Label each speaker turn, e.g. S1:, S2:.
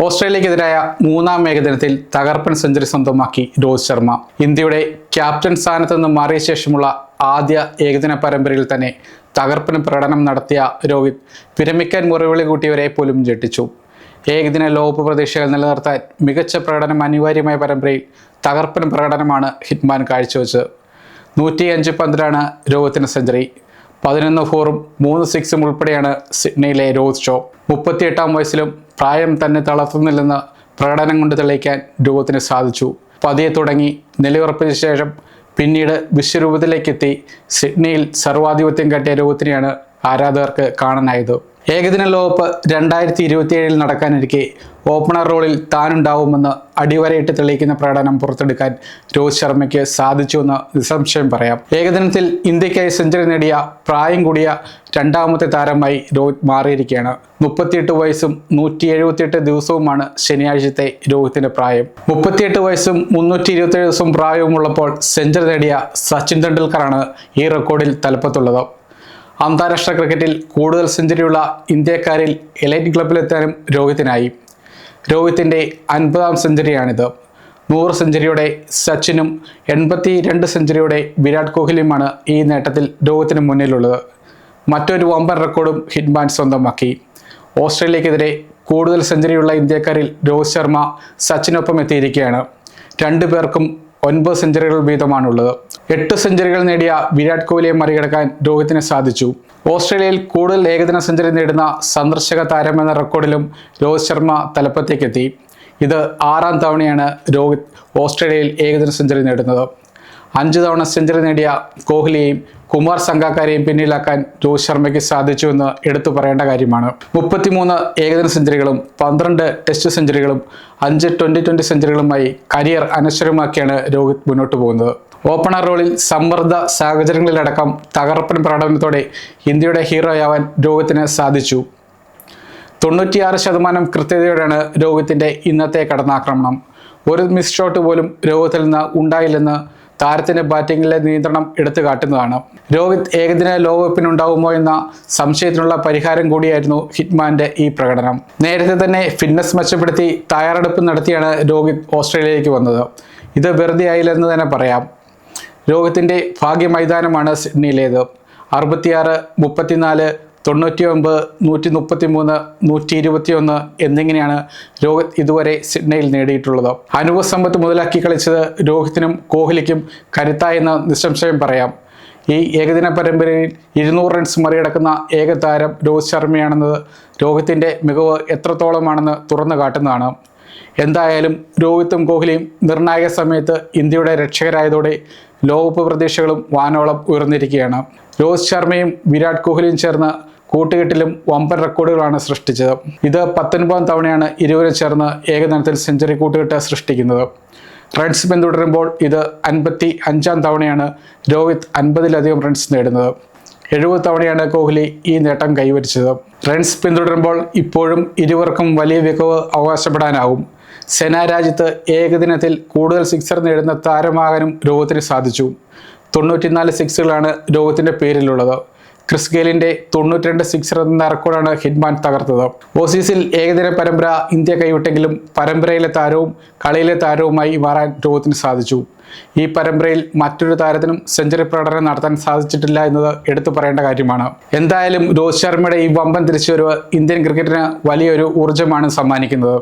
S1: ഓസ്ട്രേലിയക്കെതിരായ മൂന്നാം ഏകദിനത്തിൽ തകർപ്പൻ സെഞ്ചുറി സ്വന്തമാക്കി രോഹിത് ശർമ്മ. ഇന്ത്യയുടെ ക്യാപ്റ്റൻ സ്ഥാനത്ത് നിന്ന് മാറിയ ശേഷമുള്ള ആദ്യ ഏകദിന പരമ്പരയിൽ തന്നെ തകർപ്പൻ പ്രകടനം നടത്തിയ രോഹിത് വിരമിക്കാൻ മുറിവിളി കൂട്ടിയവരെ പോലും ഞെട്ടിച്ചു. ഏകദിന ലോകകപ്പ് പ്രതീക്ഷകൾ നിലനിർത്താൻ മികച്ച പ്രകടനം അനിവാര്യമായ പരമ്പരയിൽ തകർപ്പൻ പ്രകടനമാണ് ഹിറ്റ്മാൻ കാഴ്ചവെച്ചത്. നൂറ്റി അഞ്ച് പന്തിലാണ് രോഹിത്തിന് സെഞ്ചുറി. പതിനൊന്ന് ഫോറും മൂന്ന് സിക്സും ഉൾപ്പെടെയാണ് സിഡ്നിയിലെ രോഹിത് ഷോ. മുപ്പത്തിയെട്ടാം വയസ്സിലും പ്രായം തന്നെ തളർത്തുന്നില്ലെന്ന് പ്രകടനം കൊണ്ട് തെളിയിക്കാൻ രൂപത്തിന് സാധിച്ചു. പതിയെ തുടങ്ങി നിലയുറപ്പിച്ച ശേഷം പിന്നീട് വിശ്വരൂപത്തിലേക്കെത്തി സിഡ്നിയിൽ സർവാധിപത്യം കെട്ടിയ രൂപത്തിനെയാണ് ആരാധകർക്ക് കാണാനായത്. ഏകദിന ലോകകപ്പ് രണ്ടായിരത്തി ഇരുപത്തിയേഴിൽ നടക്കാനിരിക്കെ ഓപ്പണർ റോളിൽ താനുണ്ടാവുമെന്ന് അടിവരയിട്ട് തെളിയിക്കുന്ന പ്രകടനം പുറത്തെടുക്കാൻ രോഹിത് ശർമ്മയ്ക്ക് സാധിച്ചുവെന്ന് നിസ്സംശയം പറയാം. ഏകദിനത്തിൽ ഇന്ത്യക്കായി സെഞ്ചുറി നേടിയ പ്രായം കൂടിയ രണ്ടാമത്തെ താരമായി രോഹിത് മാറിയിരിക്കുകയാണ്. മുപ്പത്തിയെട്ട് വയസ്സും നൂറ്റി എഴുപത്തിയെട്ട് ദിവസവുമാണ് ശനിയാഴ്ചത്തെ രോഹിത്തിന്റെ പ്രായം. മുപ്പത്തിയെട്ട് വയസ്സും മുന്നൂറ്റി ഇരുപത്തിയേഴ് ദിവസവും പ്രായവുമുള്ളപ്പോൾ സെഞ്ചുറി നേടിയ സച്ചിൻ തെണ്ടുൽക്കറാണ് ഈ റെക്കോർഡിൽ തലപ്പത്തുള്ളത്. അന്താരാഷ്ട്ര ക്രിക്കറ്റിൽ കൂടുതൽ സെഞ്ചുറിയുള്ള ഇന്ത്യക്കാരിൽ എലൈറ്റ് ക്ലബിലെത്താനും രോഹിത്തിനായി. രോഹിത്തിന്റെ അൻപതാം സെഞ്ചുറിയാണിത്. നൂറ് സെഞ്ചുറിയുടെ സച്ചിനും എൺപത്തി രണ്ട് സെഞ്ചുറിയുടെ വിരാട് കോഹ്ലിയുമാണ് ഈ നേട്ടത്തിൽ രോഹിത്തിന് മുന്നിലുള്ളത്. മറ്റൊരു വമ്പൻ റെക്കോർഡും ഹിറ്റ്മാൻ സ്വന്തമാക്കി. ഓസ്ട്രേലിയക്കെതിരെ കൂടുതൽ സെഞ്ചുറിയുള്ള ഇന്ത്യക്കാരിൽ രോഹിത് ശർമ്മ സച്ചിനൊപ്പം എത്തിയിരിക്കുകയാണ്. രണ്ടു പേർക്കും ഒൻപത് സെഞ്ചുറികൾ വീതമാണുള്ളത്. എട്ട് സെഞ്ചുറികൾ നേടിയ വിരാട് കോഹ്ലിയെ മറികടക്കാൻ രോഹിത്തിന് സാധിച്ചു. ഓസ്ട്രേലിയയിൽ കൂടുതൽ ഏകദിന സെഞ്ചുറി നേടുന്ന സന്ദർശക താരം എന്ന റെക്കോർഡിലും രോഹിത് ശർമ്മ തലപ്പത്തേക്കെത്തി. ഇത് ആറാം തവണയാണ് രോഹിത് ഓസ്ട്രേലിയയിൽ ഏകദിന സെഞ്ചുറി നേടുന്നത്. അഞ്ച് തവണ സെഞ്ചുറി നേടിയ കോഹ്ലിയെയും കുമാർ സംഘാക്കാരെയും പിന്നിലാക്കാൻ രോഹിത് ശർമ്മയ്ക്ക് സാധിച്ചുവെന്ന് എടുത്തു പറയേണ്ട കാര്യമാണ്. മുപ്പത്തിമൂന്ന് ഏകദിന സെഞ്ചുറികളും പന്ത്രണ്ട് ടെസ്റ്റ് സെഞ്ചുറികളും അഞ്ച് ട്വന്റി ട്വന്റി സെഞ്ചുറികളുമായി കരിയർ അനശ്വരമാക്കിയാണ് രോഹിത് മുന്നോട്ട് പോകുന്നത്. ഓപ്പണർ റോളിൽ സമ്മർദ്ദ സാഹചര്യങ്ങളിലടക്കം തകർപ്പൻ പ്രകടനത്തോടെ ഇന്ത്യയുടെ ഹീറോയാവാൻ രോഹിത്തിന് സാധിച്ചു. തൊണ്ണൂറ്റിയാറ് ശതമാനം കൃത്യതയോടെയാണ് രോഹിത്തിന്റെ ഇന്നത്തെ കടന്നാക്രമണം. ഒരു മിസ് ഷോട്ട് പോലും രോഹിത്തിൽ നിന്ന് ഉണ്ടായില്ലെന്ന് താരത്തിന്റെ ബാറ്റിങ്ങിലെ നിയന്ത്രണം എടുത്തു കാട്ടുന്നതാണ് രോഹിത് ഏകദിന ലോകകപ്പിനുണ്ടാവുമോ എന്ന സംശയത്തിനുള്ള പരിഹാരം കൂടിയായിരുന്നു ഹിറ്റ്മാന്റെ ഈ പ്രകടനം. നേരത്തെ തന്നെ ഫിറ്റ്നസ് മെച്ചപ്പെടുത്തി തയ്യാറെടുപ്പ് നടത്തിയാണ് രോഹിത് ഓസ്ട്രേലിയയിലേക്ക് വന്നത്. ഇത് വെറുതെ ആയില്ലെന്ന് തന്നെ പറയാം. രോഹിത്തിന്റെ ഭാഗ്യ മൈതാനമാണ് സിഡ്നിയിലേത്. അറുപത്തിയാറ് മുപ്പത്തിനാല് തൊണ്ണൂറ്റി ഒമ്പത് നൂറ്റി മുപ്പത്തി മൂന്ന് നൂറ്റി ഇരുപത്തി ഒന്ന് എന്നിങ്ങനെയാണ് രോഹിത് ഇതുവരെ സിഡ്നിയിൽ നേടിയിട്ടുള്ളത്. അനുഭവ സമ്പത്ത് മുതലാക്കി കളിച്ചത് രോഹിത്തിനും കോഹ്ലിക്കും കരുത്തായെന്ന് നിസ്സംശയം പറയാം. ഈ ഏകദിന പരമ്പരയിൽ ഇരുന്നൂറ് റൺസ് മറികടക്കുന്ന ഏക താരം രോഹിത് ശർമ്മയാണെന്നത് രോഹിത്തിന്റെ മികവ് എത്രത്തോളമാണെന്ന് തുറന്നു കാട്ടുന്നതാണ്. എന്തായാലും രോഹിത്തും കോഹ്ലിയും നിർണായക സമയത്ത് ഇന്ത്യയുടെ രക്ഷകരായതോടെ ലോകകപ്പ് പ്രതീക്ഷകളും വാനോളം ഉയർന്നിരിക്കുകയാണ്. രോഹിത് ശർമ്മയും വിരാട് കോഹ്ലിയും ചേർന്ന് കൂട്ടുകെട്ടിലും വമ്പൻ റെക്കോർഡുകളാണ് സൃഷ്ടിച്ചത്. ഇത് പത്തൊൻപതാം തവണയാണ് ഇരുവരും ചേർന്ന് ഏകദിനത്തിൽ സെഞ്ചുറി കൂട്ടുകെട്ട് സൃഷ്ടിക്കുന്നത്. റൺസ് പിന്തുടരുമ്പോൾ ഇത് അൻപത്തി അഞ്ചാം തവണയാണ് രോഹിത് അൻപതിലധികം റൺസ് നേടുന്നത്. എഴുപത് തവണയാണ് കോഹ്ലി ഈ നേട്ടം കൈവരിച്ചത്. റൺസ് പിന്തുടരുമ്പോൾ ഇപ്പോഴും ഇരുവർക്കും വലിയ മികവ് അവകാശപ്പെടാനാവും. സെന രാജ്യത്ത് ഏകദിനത്തിൽ കൂടുതൽ സിക്സർ നേടുന്ന താരമാകാനും രോഹിത്തിന് സാധിച്ചു. തൊണ്ണൂറ്റിനാല് സിക്സുകളാണ് രോഹിത്തിന്റെ പേരിലുള്ളത്. ക്രിസ് ഗെയിലിന്റെ തൊണ്ണൂറ്റിരണ്ട് സിക്സർ എന്ന റെക്കോർഡാണ് ഹിറ്റ്മാൻ തകർത്തത്. ഓസീസിൽ ഏകദിന പരമ്പര ഇന്ത്യ കൈവിട്ടെങ്കിലും പരമ്പരയിലെ താരവും കളിയിലെ താരവുമായി മാറാൻ രോഹിത്തിന് സാധിച്ചു. ഈ പരമ്പരയിൽ മറ്റൊരു താരത്തിനും സെഞ്ചുറി പ്രകടനം നടത്താൻ സാധിച്ചിട്ടില്ല എന്നത് എടുത്തു പറയേണ്ട കാര്യമാണ്. എന്തായാലും രോഹിത് ശർമ്മയുടെ ഈ വമ്പൻ തിരിച്ചുവരവ് ഇന്ത്യൻ ക്രിക്കറ്റിന് വലിയൊരു ഊർജമാണ് സമ്മാനിക്കുന്നത്.